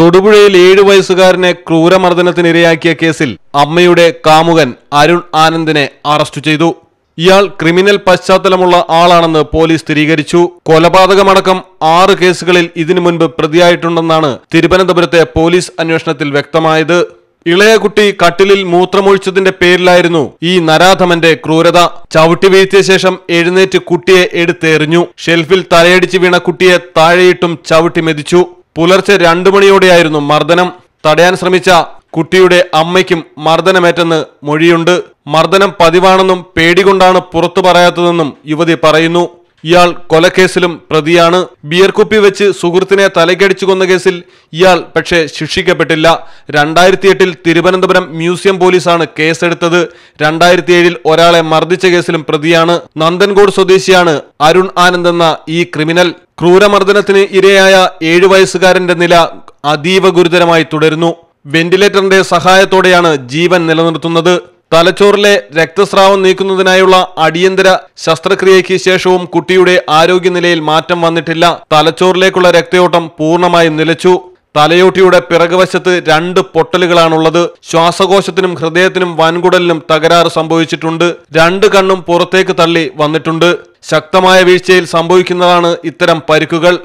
തൊടുപുഴയിൽ ഏഴു വയസ്സുകാരനെ ക്രൂരമർദ്ദനത്തിനിരയാക്കിയ കേസിൽ അമ്മയുടെ കാമുകൻ അരുൺ ആനന്ദിനെ അറസ്റ്റ് ചെയ്തു. ഇയാൾ ക്രിമിനൽ പശ്ചാത്തലമുള്ള ആളാണെന്ന് പോലീസ് സ്ഥിരീകരിച്ചു. കൊലപാതകമടക്കം ആറ് കേസുകളിൽ ഇതിനു മുൻപ് പ്രതിയായിട്ടുണ്ടെന്നാണ് തിരുവനന്തപുരത്തെ പോലീസ് അന്വേഷണത്തിൽ വ്യക്തമായത്. ഇളയ കുട്ടി കട്ടിലിൽ മൂത്രമൊഴിച്ചതിന്റെ പേരിലായിരുന്നു ഈ നരാധമന്റെ ക്രൂരത. ചവിട്ടി വീഴ്ത്തിയ ശേഷം എഴുന്നേറ്റ് കുട്ടിയെ എടുത്തെറിഞ്ഞു. ഷെൽഫിൽ തലയടിച്ച് വീണ കുട്ടിയെ താഴെയിട്ടും ചവിട്ടി മെതിച്ചു. പുലർച്ചെ രണ്ടു മണിയോടെയായിരുന്നു മർദ്ദനം. തടയാൻ ശ്രമിച്ച കുട്ടിയുടെ അമ്മയ്ക്കും മർദ്ദനമേറ്റെന്ന് മൊഴിയുണ്ട്. മർദ്ദനം പതിവാണെന്നും പേടികൊണ്ടാണ് പുറത്തു പറയാത്തതെന്നും യുവതി പറയുന്നു. ഇയാൾ കൊലക്കേസിലും പ്രതിയാണ്. ബിയർ കുപ്പി വെച്ച് സുഹൃത്തിനെ തലയ്ക്കടിച്ചു കൊന്ന കേസിൽ ഇയാൾ പക്ഷേ ശിക്ഷിക്കപ്പെട്ടില്ല. രണ്ടായിരത്തി എട്ടിൽ തിരുവനന്തപുരം മ്യൂസിയം പോലീസാണ് കേസെടുത്തത്. രണ്ടായിരത്തി ഏഴിൽ ഒരാളെ മർദ്ദിച്ച കേസിലും പ്രതിയാണ്. നന്ദൻകോട് സ്വദേശിയാണ് അരുൺ ആനന്ദ് എന്ന ഈ ക്രിമിനൽ. ക്രൂരമർദ്ദനത്തിന് ഇരയായ ഏഴു വയസ്സുകാരന്റെ നില അതീവ ഗുരുതരമായി തുടരുന്നു. വെന്റിലേറ്ററിന്റെ സഹായത്തോടെയാണ് ജീവൻ നിലനിർത്തുന്നത്. തലച്ചോറിലെ രക്തസ്രാവം നീക്കുന്നതിനായുള്ള അടിയന്തര ശസ്ത്രക്രിയയ്ക്ക് ശേഷവും കുട്ടിയുടെ ആരോഗ്യനിലയിൽ മാറ്റം വന്നിട്ടില്ല. തലച്ചോറിലേക്കുള്ള രക്തയോട്ടം പൂർണമായും നിലച്ചു. തലയോട്ടിയുടെ പിറകുവശത്ത് രണ്ട് പൊട്ടലുകളാണുള്ളത്. ശ്വാസകോശത്തിനും ഹൃദയത്തിനും വൻകുടലിനും തകരാറ് സംഭവിച്ചിട്ടുണ്ട്. രണ്ട് കണ്ണും പുറത്തേക്ക് തള്ളി വന്നിട്ടുണ്ട്. ശക്തമായ വീഴ്ചയിൽ സംഭവിക്കുന്നതാണ് ഇത്തരം പരിക്കുകൾ.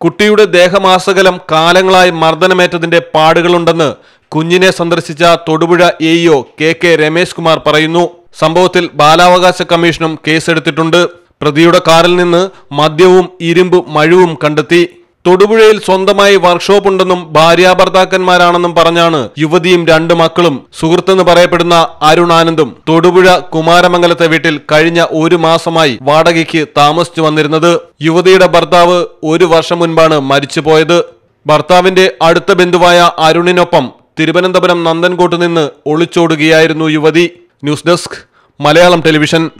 കുട്ടിയുടെ ദേഹമാസകലം കാലങ്ങളായി മർദ്ദനമേറ്റതിന്റെ പാടുകളുണ്ടെന്ന് കുഞ്ഞിനെ സന്ദർശിച്ച Thodupuzha AEO K K Ramesh Kumar പറയുന്നു. സംഭവത്തിൽ ബാലാവകാശ കമ്മീഷനും കേസെടുത്തിട്ടുണ്ട്. പ്രതിയുടെ കാറിൽ നിന്ന് മദ്യവും ഇരുമ്പും മഴുവും കണ്ടെത്തി. തൊടുപുഴയിൽ സ്വന്തമായി വർക്ക്ഷോപ്പ് ഉണ്ടെന്നും ഭാര്യാഭർത്താക്കന്മാരാണെന്നും പറഞ്ഞാണ് യുവതിയും രണ്ട് മക്കളും. സുഹൃത്തെന്ന് പറയപ്പെടുന്ന അരുണാനന്ദും തൊടുപുഴ കുമാരമംഗലത്തെ വീട്ടിൽ കഴിഞ്ഞ ഒരു മാസമായി വാടകയ്ക്ക് താമസിച്ചു വന്നിരുന്നത്. യുവതിയുടെ ഭർത്താവ് ഒരു വർഷം മുൻപാണ് മരിച്ചുപോയത്. ഭർത്താവിന്റെ അടുത്ത ബന്ധുവായ അരുണിനൊപ്പം തിരുവനന്തപുരം നന്ദൻകോട്ട് നിന്ന് ഒളിച്ചോടുകയായിരുന്നു യുവതി. News desk Malayalam television.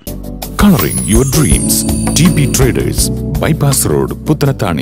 Colouring your dreams. TP traders road Puttanatani.